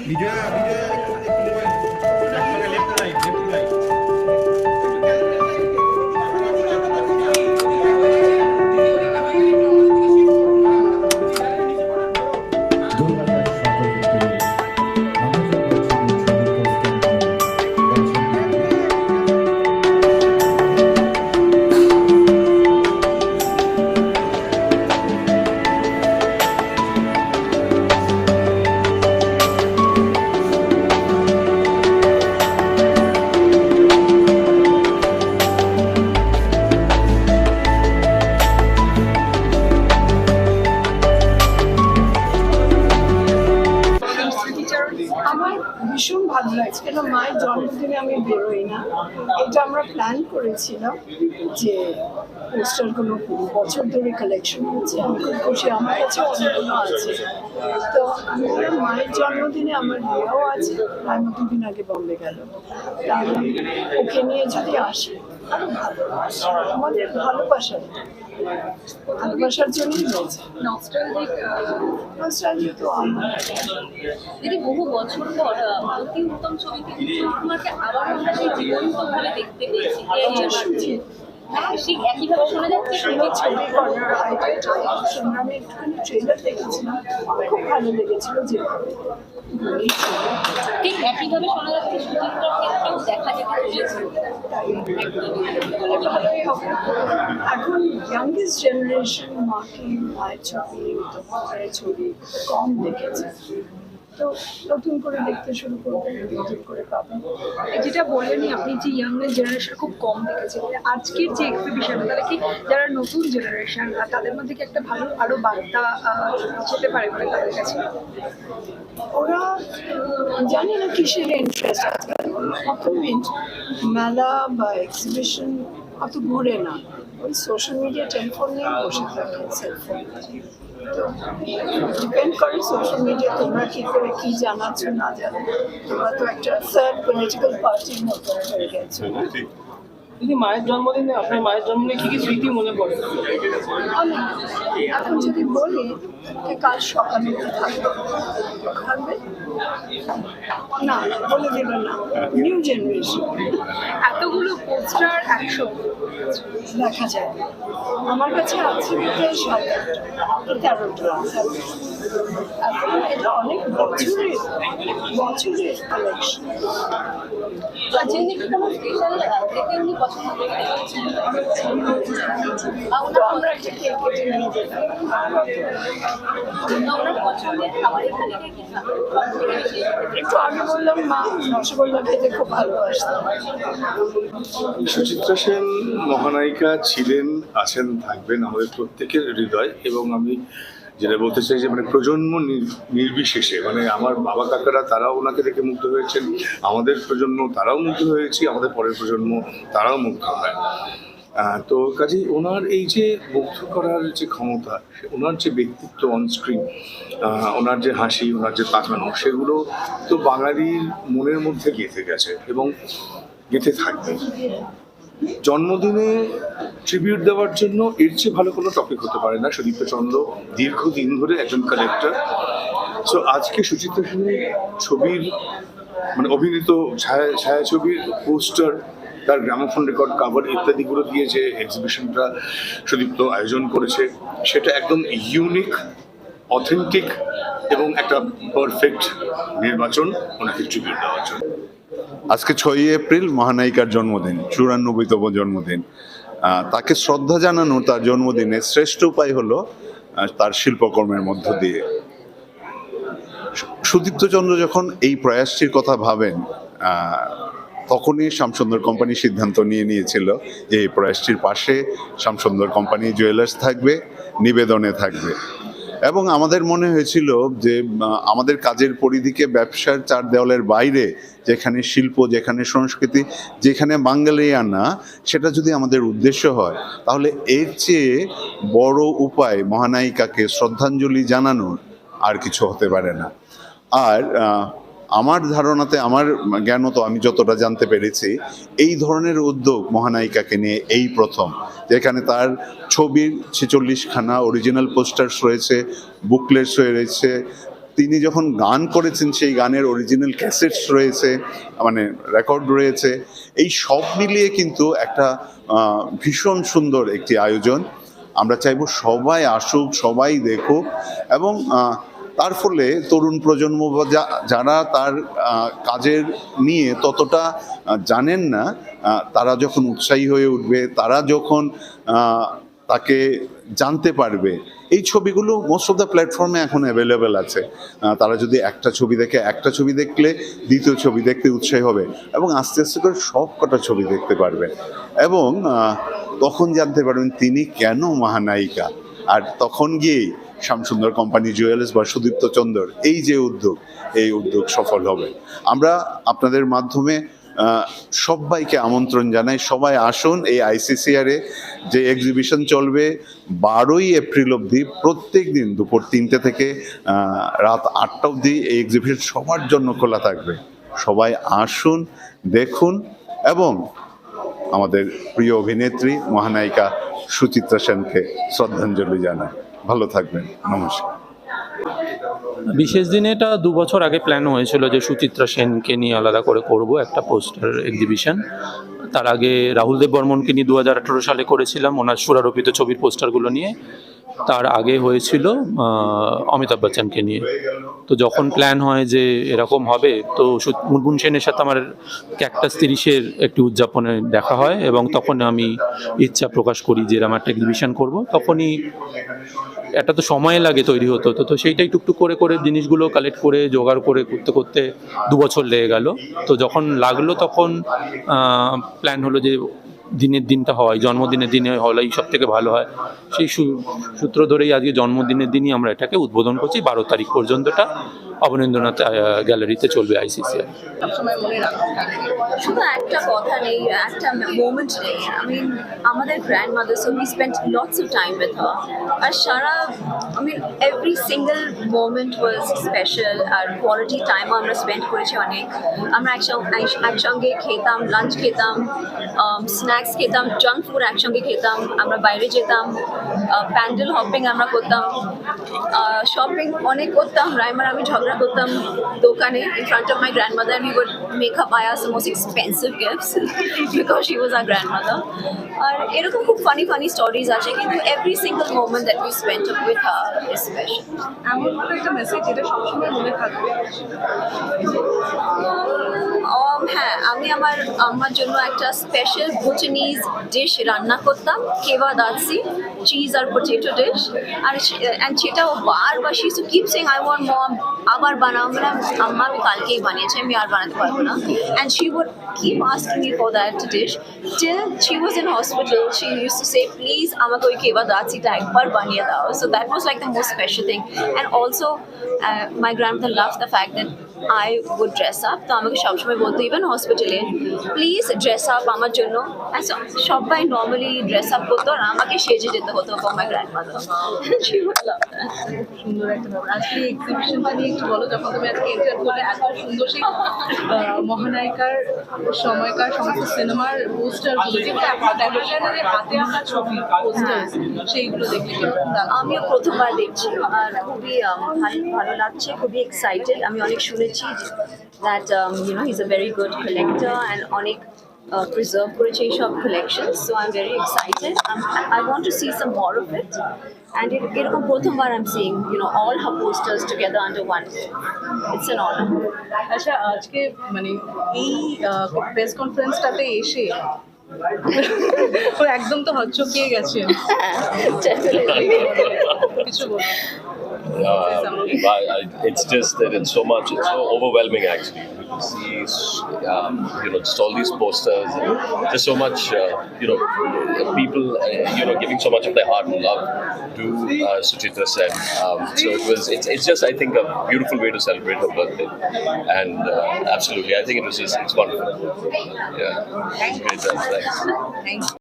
বিজয়া বিজয়া একটু একটু আমরা প্ল্যান করেছিলাম যে পোস্টারগুলো বছর ধরে কালেকশন হচ্ছে। খুব খুশি আমার কাছে অনেকগুলো আছে। তো আমি বললাম, মায়ের জন্মদিনে আমার বিয়েও আছে আমি দুদিন আগে বম্বে গেল। তাহলে ওকে নিয়ে যদি আসি আরও ভালো আমাদের ভালোবাসার ভালোবাসার জন্যই হয়েছে নস্টালজিক নস্টালজি তো আমার। দিদি বহু বছর পর অতি উত্তম ছবিতে তোমাকে আবার আমরা সেই জীবন্তভাবে দেখতে পেয়েছি। আমি একটুখানি ট্রেলার দেখেছিলাম। খুব ভালো লেগেছিল যেভাবে। ঠিক একইভাবে শোনা যাচ্ছে সুচিত্রার ক্ষেত্রেও দেখা এখন ইয়াংগেস্ট জেনারেশন মাকে মায়ের ছবি মায়ের ছবি কম দেখেছে। তো নতুন করে দেখতে শুরু করবেন, নতুন করে পাবেন। যেটা বললেনই আপনি যে ইয়াংয়ের জেনারেশন খুব কম দেখেছেন আজকের যে এক্সিবিশন তাহলে কি যারা নতুন জেনারেশন তাদের মধ্যে কি একটা ভালো আরও বার্তা যেতে পারে বলে তাদের কাছে? ওরা জানি না কিসের ইন্টারেস্ট আজকাল। মেলা বা এক্সিবিশন অত ঘুরে না। ওই সোশ্যাল মিডিয়া টেলিফোন নিয়ে বসে থাকে সেলফোন তো ডিপেন্ড করে সোশ্যাল মিডিয়া তোমরা কি করে কি জানাচ্ছ, না জানো তোমরা তো একটা থার্ড পলিটিক্যাল পার্টির মতো হয়ে গেছো। দিদি মায়ের জন্মদিনে, আপনার মায়ের জন্মদিনে কি কি স্মৃতি মনে পড়ে? এখন যদি বলি, যে কাল সকালে থাকবে? না, বলে দেবেন না। নিউ জেনারেশন এতগুলো পোস্টার একশো। দেখা যায়। আমার কাছে আছে আটটা তেরোটা। এখন এটা অনেক বছরের বছরের কালেকশন আমরা কেক একটু আগে বললাম, মা রসগোল্লা খেতে খুব ভালোবাসতাম সুচিত্রা সেন মহানায়িকা ছিলেন, আছেন, থাকবেন আমাদের প্রত্যেকের হৃদয় এবং আমি যেটা বলতে চাই যে মানে প্রজন্ম নির- নির্বিশেষে মানে আমার বাবা কাকারা তারাও ওনাকে দেখে মুগ্ধ হয়েছেন, আমাদের প্রজন্ম তারাও মুগ্ধ হয়েছি, আমাদের পরের প্রজন্ম তারাও মুগ্ধ হয়। তো কাজেই ওনার এই যে মুগ্ধ করার যে ক্ষমতা, ওনার যে ব্যক্তিত্ব অন স্ক্রিন ওনার যে হাসি, ওনার যে তাকানো সেগুলো তো বাঙালির মনের মধ্যে গেঁথে গেছে এবং গেঁথে থাকবে। জন্মদিনে ট্রিবিউট দেওয়ার জন্য এর চেয়ে ভালো কোনো টপিক হতে পারে না। সুদীপ্ত চন্দ্র দীর্ঘদিন ধরে একজন কালেক্টর সো আজকে সুচিত্রা সেনের ছবির মানে অভিনীত ছায়া, ছায়াছবির পোস্টার তার গ্রামোফোন রেকর্ড কাভার ইত্যাদিগুলো দিয়ে যে এক্সিবিশনটা সুদীপ্ত আয়োজন করেছে, সেটা একদম ইউনিক অথেন্টিক এবং একটা পারফেক্ট নির্বাচন ওনাকে ট্রিবিউট দেওয়ার জন্য। আজকে ছয়ই এপ্রিল মহানায়িকার জন্মদিন, চুরানব্বইতম জন্মদিন। তাকে শ্রদ্ধা জানানো তার জন্মদিনে শ্রেষ্ঠ উপায় হলো তার শিল্পকর্মের মধ্য দিয়ে। সু- সুদীপ্ত চন্দ্র যখন এই প্রয়াসটির কথা ভাবেন তখনই শ্যামসুন্দর কোম্পানি সিদ্ধান্ত নিয়ে নিয়েছিল যে এই প্রয়াসটির পাশে শ্যামসুন্দর কোম্পানি জুয়েলার্স থাকবে, নিবেদনে থাকবে। এবং আমাদের মনে হয়েছিল যে আমাদের কাজের পরিধিকে ব্যবসার চার দেওয়ালের বাইরে, যেখানে শিল্প, যেখানে সংস্কৃতি, যেখানে বাঙালিয়ানা সেটা যদি আমাদের উদ্দেশ্য হয়, তাহলে এর চেয়ে বড় উপায় মহানায়িকাকে শ্রদ্ধাঞ্জলি জানানোর আর কিছু হতে পারে না। আর আমার ধারণাতে, আমার জ্ঞানত আমি যতটা জানতে পেরেছি, এই ধরনের উদ্যোগ মহানায়িকাকে নিয়ে এই প্রথম, যেখানে তার ছবির ছেচল্লিশখানা অরিজিনাল পোস্টার্স রয়েছে বুকলেটস রয়েছে। তিনি যখন গান করেছেন, সেই গানের অরিজিনাল ক্যাসেটস রয়েছে মানে রেকর্ড রয়েছে। এই সব মিলিয়ে কিন্তু একটা ভীষণ সুন্দর একটি আয়োজন। আমরা চাইব সবাই আসুক, সবাই দেখুক, এবং তার ফলে তরুণ প্রজন্ম যারা তার কাজের নিয়ে ততটা জানেন না তারা যখন উৎসাহী হয়ে উঠবে, তারা যখন তাকে জানতে পারবে, এই ছবিগুলো মোস্ট অফ দ্য প্ল্যাটফর্মে এখন অ্যাভেলেবেল আছে। তারা যদি একটা ছবি দেখে, একটা ছবি দেখলে দ্বিতীয় ছবি দেখতে উৎসাহী হবে এবং আস্তে আস্তে করে সব কটা ছবি দেখতে পারবে। এবং তখন জানতে পারবেন তিনি কেন মহানায়িকা। আর তখন গিয়েই শ্যামসুন্দর কোম্পানি, জুয়েলার্স বা সুদীপ্ত চন্দর, এই যে উদ্যোগ, এই উদ্যোগ সফল হবে। আমরা আপনাদের মাধ্যমে সবাইকে আমন্ত্রণ জানাই, সবাই আসুন এই আইসিসিআরে, যে এক্সিবিশন চলবে বারোই এপ্রিল অবধি, প্রত্যেক দিন দুপুর তিনটে থেকে রাত আটটা অবধি এই এক্সিবিশন সবার জন্য খোলা থাকবে। সবাই আসুন, দেখুন এবং আমাদের প্রিয় অভিনেত্রী, মহানায়িকা সুচিত্রা সেনকে শ্রদ্ধাঞ্জলি জানায় ভালো থাকবেন, নমস্কার। বিশেষ দিনে এটা দু বছর আগে প্ল্যান হয়েছিল যে সুচিত্রা সেনকে নিয়ে আলাদা করে করব একটা পোস্টার এক্সিবিশন তার আগে রাহুল দেব বর্মনকে নিয়ে দু হাজার আঠেরো সালে করেছিলাম, ওনার সুরারোপিত ছবির পোস্টারগুলো নিয়ে। তার আগে হয়েছিল অমিতাভ বচ্চনকে নিয়ে। তো যখন প্ল্যান হয় যে এরকম হবে, তো মুনমুন সেনের সাথে আমার ক্যাকটাস তিরিশের একটি উদযাপনে দেখা হয় এবং তখন আমি ইচ্ছা প্রকাশ করি যে এরকম একটা এক্সিবিশন করব। তখনই একটা তো সময় লাগে তৈরি হতো, তো তো সেইটাই টুকটুক করে করে জিনিসগুলো কালেক্ট করে, জোগাড় করে করতে করতে দু বছর লেগে গেল। তো যখন লাগল তখন প্ল্যান হলো যে দিনের দিনটা হয়, জন্মদিনের দিনে হলেই সব থেকে ভালো হয়। সেই সূত্র ধরেই আজকে জন্মদিনের দিনই আমরা এটাকে উদ্বোধন করছি, বারো তারিখ পর্যন্তটা। অবনীন্দ্রনাথ গ্যালারিতে চলবে আইসিসিআই শুধু একটা কথা নেই, একটা মোমেন্ট নেই। আমাদের গ্র্যান্ড লটস অফ টাইম আর সারা I mean every moment was special R quality আমরা স্পেন্ড করেছি অনেক। আমরা একসঙ্গে খেতাম লাঞ্চ খেতাম স্ন্যাক্স খেতাম জাঙ্ক ফুড একসঙ্গে খেতাম, আমরা বাইরে যেতাম প্যান্ডেল হপিং আমরা করতাম। শপিং অনেক করতাম, রাইমার, আমি ঝগড়া করতাম দোকানে in front of my grandmother and we would make her buy us the most expensive gifts because she was our grandmother আর এরকম খুব ফানি ফানি স্টোরিজ আছে কিন্তু every single moment that we spent with her is special এমন একটা message যেটা সবসময় মনে থাকবে Um, হ্যাঁ আমি আমার আমার জন্য একটা স্পেশাল বুচনিজ ডিশ রান্না করতাম কেবা দাসি চিজ আর পটেটো ডিশ আর অ্যান্ড সেটাও বারবার she to keep saying I want mom আবার বানাও। মানে আম্মা আমি কালকেই বানিয়েছি আমি আর বানাতে পারব না। And she would keep asking me for that dish till she was in hospital she used to say please আমাকে ওই কেবা দাসিটা একবার বানিয়ে দাও। So that was like the most special thing and also uh, my grandmother loved the fact that I dress up তো আমাকে সবসময় বলতো ইভেন হসপিটালে প্লিজ ড্রেস আপ আমার জন্য। সবাই নর্মালি ড্রেস আপ করতো আর আমাকে সেজে যেতে হতো for my grand mother would সুন্দর একটা ব্যাপার। আজকে এক্সিবিশনটা নিয়ে একটু বলো যখন তুমি আজকে এন্টার করলে এত সুন্দর সেই মহানায়িকার সময়কার সমস্ত সিনেমার পোস্টারগুলো যেগুলো এখন দেখা যায় না যে হাতে আঁকা ছবি পোস্টার সেইগুলো দেখলে আমিও প্রথমবার দেখছি আর খুবই ভালো লাগছে খুবই এক্সাইটেড আমি অনেক শুনেছি that you know is a very good collector and অনেক প্রিজার্ভ করেছে এইসব collection so I am very excited I want to see some more of it and এরকম প্রথমবার I am seeing you know all her posters together under one it's an honour আচ্ছা আজকে মানে এই press কনফারেন্সটাতে এসে ও একদম তো হচ্চকিয়ে গেছে কিছু বলুন uh, it's just that it's so much, it's so overwhelming actually. You can see, um, you know, just all these posters and just so much, uh, you know, people, uh, you know, giving so much of their heart and love to uh, Suchitra Sen. Um, so it was, it's, it's just, I think, a beautiful way to celebrate her birthday. And uh, absolutely, I think it was just, it's wonderful. Yeah, great. Thanks. Thank you.